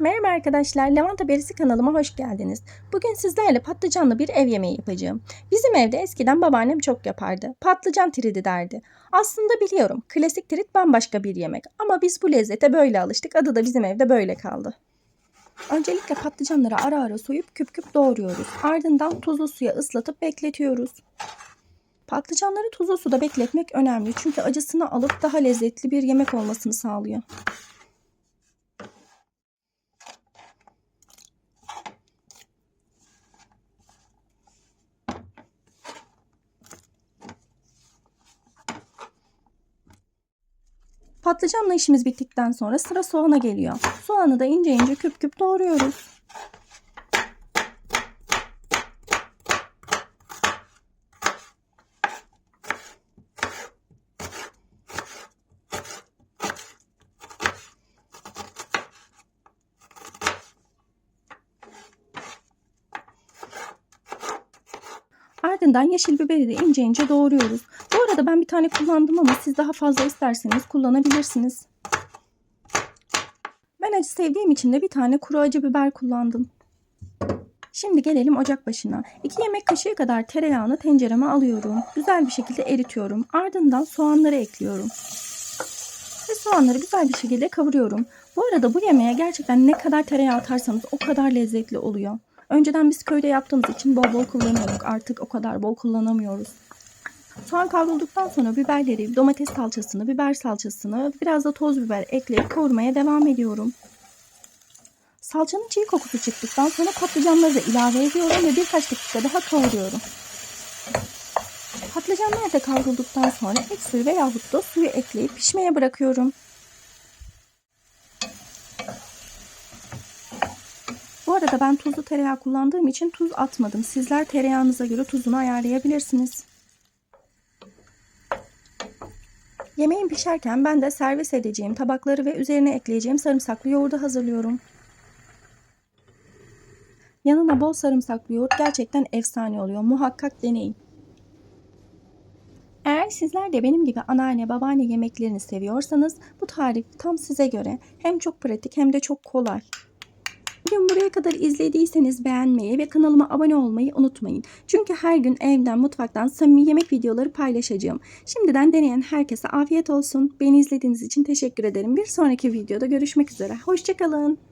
Merhaba arkadaşlar, Levanta Berisi kanalıma hoş geldiniz. Bugün sizlerle patlıcanlı bir ev yemeği yapacağım. Bizim evde eskiden babaannem çok yapardı. Patlıcan tridi derdi. Aslında biliyorum, klasik trit bambaşka bir yemek. Ama biz bu lezzete böyle alıştık, adı da bizim evde böyle kaldı. Öncelikle patlıcanları ara ara soyup küp küp doğruyoruz. Ardından tuzlu suya ıslatıp bekletiyoruz. Patlıcanları tuzlu suda bekletmek önemli çünkü acısını alıp daha lezzetli bir yemek olmasını sağlıyor. Patlıcanla işimiz bittikten sonra sıra soğana geliyor. Soğanı da ince ince küp küp doğruyoruz. Ardından yeşil biberi de ince ince doğruyoruz. Arada ben bir tane kullandım ama siz daha fazla isterseniz kullanabilirsiniz. Ben acı sevdiğim için de bir tane kuru acı biber kullandım. Şimdi gelelim ocak başına. 2 yemek kaşığı kadar tereyağını tencereme alıyorum. Güzel bir şekilde eritiyorum. Ardından soğanları ekliyorum. Ve soğanları güzel bir şekilde kavuruyorum. Bu arada bu yemeğe gerçekten ne kadar tereyağı atarsanız o kadar lezzetli oluyor. Önceden biz köyde yaptığımız için bol bol kullanıyorduk. Artık o kadar bol kullanamıyoruz. Soğan kavrulduktan sonra biberleri, domates salçasını, biber salçasını, biraz da toz biber ekleyip kavurmaya devam ediyorum. Salçanın çiğ kokusu çıktıktan sonra patlıcanları da ilave ediyorum ve birkaç dakika daha kavuruyorum. Patlıcanlar da kavrulduktan sonra et suyu veyahut da suyu ekleyip pişmeye bırakıyorum. Bu arada ben tuzlu tereyağı kullandığım için tuz atmadım. Sizler tereyağınıza göre tuzunu ayarlayabilirsiniz. Yemeğim pişerken ben de servis edeceğim tabakları ve üzerine ekleyeceğim sarımsaklı yoğurdu hazırlıyorum. Yanına bol sarımsaklı yoğurt gerçekten efsane oluyor. Muhakkak deneyin. Eğer sizler de benim gibi anneanne babaanne yemeklerini seviyorsanız bu tarif tam size göre hem çok pratik hem de çok kolay. Bugün buraya kadar izlediyseniz beğenmeyi ve kanalıma abone olmayı unutmayın. Çünkü her gün evden mutfaktan samimi yemek videoları paylaşacağım. Şimdiden deneyen herkese afiyet olsun. Beni izlediğiniz için teşekkür ederim. Bir sonraki videoda görüşmek üzere. Hoşçakalın.